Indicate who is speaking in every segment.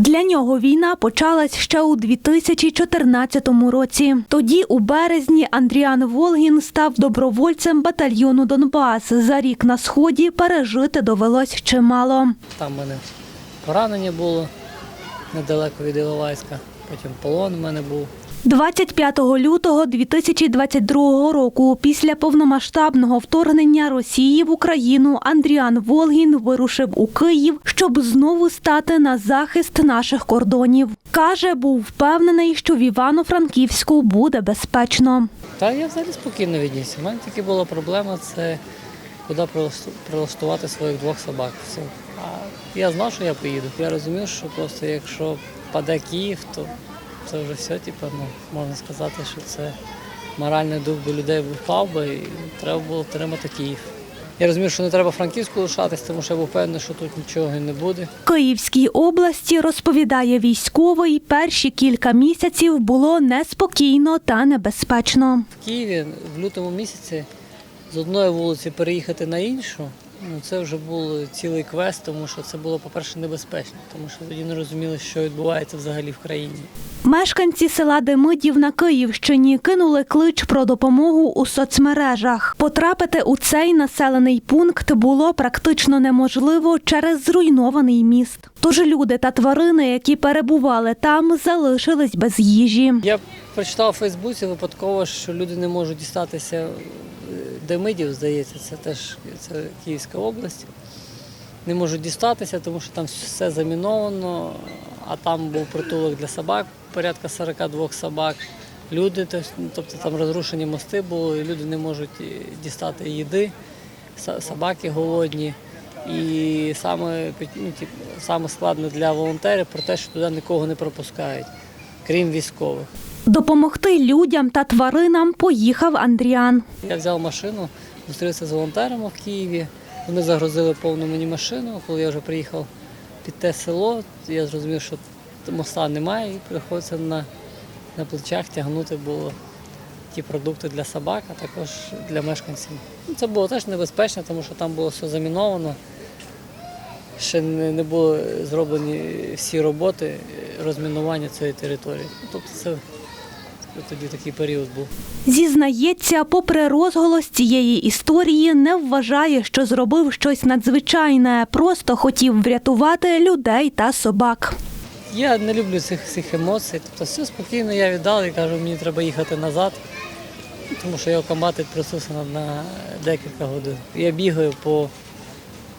Speaker 1: Для нього війна почалась ще у 2014 році. Тоді, у березні, Андріан Волгін став добровольцем батальйону Донбас. За рік на сході пережити довелось чимало.
Speaker 2: Там в мене поранення було недалеко від Іловайська, потім полон в мене був.
Speaker 1: 25 лютого 2022 року, після повномасштабного вторгнення Росії в Україну, Андріан Волгін вирушив у Київ, щоб знову стати на захист наших кордонів. Каже, був впевнений, що в Івано-Франківську буде безпечно.
Speaker 2: Та я взагалі спокійно віднісся. У мене тільки була проблема це куди прилашту- прилаштувати своїх двох собак. Все. А я знав, що я поїду. Я розумів, що просто якщо паде Київ, то це вже все, типу, ну, можна сказати, що це моральний дух до людей впав би і треба було тримати Київ. Я розумів, що не треба Франківську лишатись, тому що я був впевнений, що тут нічого і не буде.
Speaker 1: Київській області розповідає військовий. Перші кілька місяців було неспокійно та небезпечно.
Speaker 2: В Києві в лютому місяці з одної вулиці переїхати на іншу. Ну, це вже був цілий квест, тому що це було, по-перше, небезпечно, тому що тоді не розуміли, що відбувається взагалі в країні.
Speaker 1: Мешканці села Демидів на Київщині кинули клич про допомогу у соцмережах. Потрапити у цей населений пункт було практично неможливо через зруйнований міст. Тож люди та тварини, які перебували там, залишились без їжі.
Speaker 2: Я прочитав у Фейсбуці випадково, що люди не можуть дістатися Демидів, здається, це теж це Київська область. Не можуть дістатися, тому що там все заміновано, а там був притулок для собак, порядка 42 собак. Люди, ну, тобто там розрушені мости були, люди не можуть е, дістати їди, собаки голодні. І саме, ну, тип, саме складне для волонтерів про те, що туди нікого не пропускають, крім військових.
Speaker 1: Допомогти людям та тваринам поїхав Андріан.
Speaker 2: Я взяв машину, зустрівся з волонтерами в Києві. Вони загрузили повну мені машину. Коли я вже приїхав під те село, я зрозумів, що моста немає, і приходиться на, на плечах тягнути було ті продукти для собак, а також для мешканців. Це було теж небезпечно, тому що там було все заміновано. Ще не, були зроблені всі роботи розмінування цієї території. Тобто це тоді такий період був.
Speaker 1: Зізнається, попри розголос цієї історії, не вважає, що зробив щось надзвичайне, просто хотів врятувати людей та собак.
Speaker 2: Я не люблю цих, цих емоцій. Тобто все спокійно я віддав і кажу, мені треба їхати назад, тому що я комбат відпросився на, на декілька годин. Я бігаю по,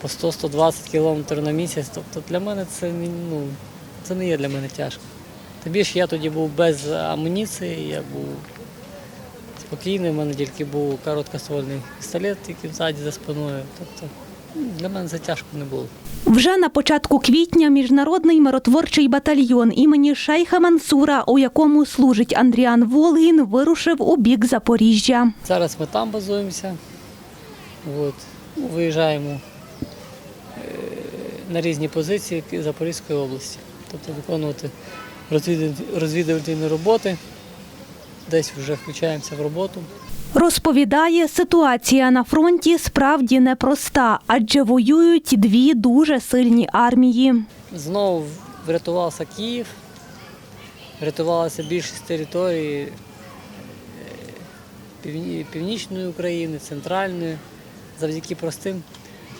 Speaker 2: по 100-120 кілометрів на місяць. Тобто для мене це, ну, це не є для мене тяжко. Тобі ж я тоді був без амуніції, я був спокійний, у мене тільки був короткоствольний пістолет, який ззаді за спиною. Тобто ну, для мене це тяжко не було.
Speaker 1: Вже на початку квітня міжнародний миротворчий батальйон імені Шейха Мансура, у якому служить Андріан Волгін, вирушив у бік Запоріжжя.
Speaker 2: Зараз ми там базуємося. От. Ну, Виїжджаємо е, на різні позиції Запорізької області. Тобто виконувати розвідувальні- роботи. Десь вже включаємося в роботу.
Speaker 1: Розповідає, ситуація на фронті справді непроста, адже воюють дві дуже сильні армії.
Speaker 2: Знову врятувався Київ, врятувалася більшість території е, Північної України, центральної, завдяки простим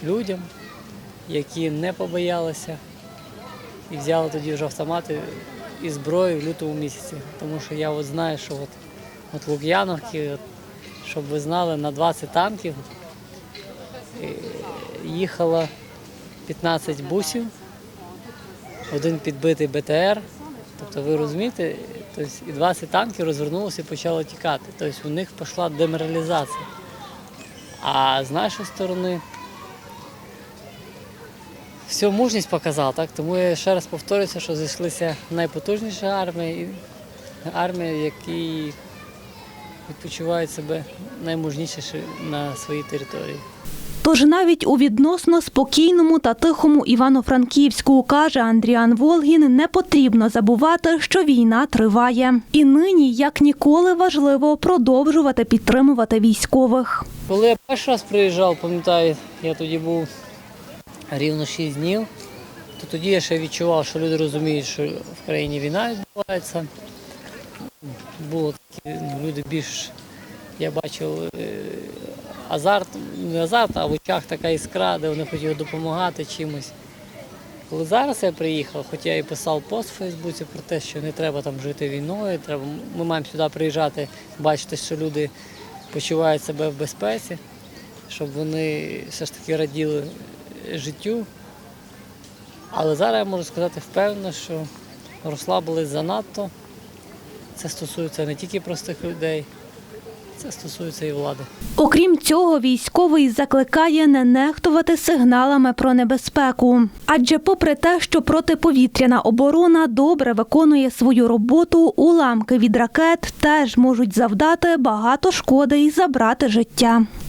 Speaker 2: людям, які не побоялися і взяли тоді вже автомати і зброю в лютому місяці. Тому що я от знаю, що от, от Лук'яновки, от, щоб ви знали, на 20 танків е, їхало 15 бусів один підбитий БТР. Тобто ви розумієте, тобто і 20 танків розвернулося і почало тікати. Тобто у них пішла деморалізація. А з нашої сторони всю мужність показала, так? тому я ще раз повторюся, що зійшлися найпотужніші армії, армії, які відпочивають себе наймужніші на своїй території.
Speaker 1: Тож навіть у відносно спокійному та тихому Івано-Франківську, каже Андріан Волгін, не потрібно забувати, що війна триває. І нині, як ніколи, важливо продовжувати підтримувати військових.
Speaker 2: Коли я перший раз приїжджав, пам'ятаю, я тоді був рівно 6 днів. то тоді я ще відчував, що люди розуміють, що в країні війна відбувається. Було такі ну, люди більш, я бачив, е, азарт, не азарт, а в очах така іскра, де вони хотіли допомагати чимось. Коли зараз я приїхав, хоч я і писав пост в Фейсбуці про те, що не треба там жити війною, треба, ми маємо сюди приїжджати, бачити, що люди почувають себе в безпеці, щоб вони все ж таки раділи життю. Але зараз я можу сказати впевнено, що розслабились занадто. Це стосується не тільки простих людей, це стосується і влади.
Speaker 1: Окрім цього, військовий закликає не нехтувати сигналами про небезпеку. Адже, попри те, що протиповітряна оборона добре виконує свою роботу, уламки від ракет теж можуть завдати багато шкоди і забрати життя.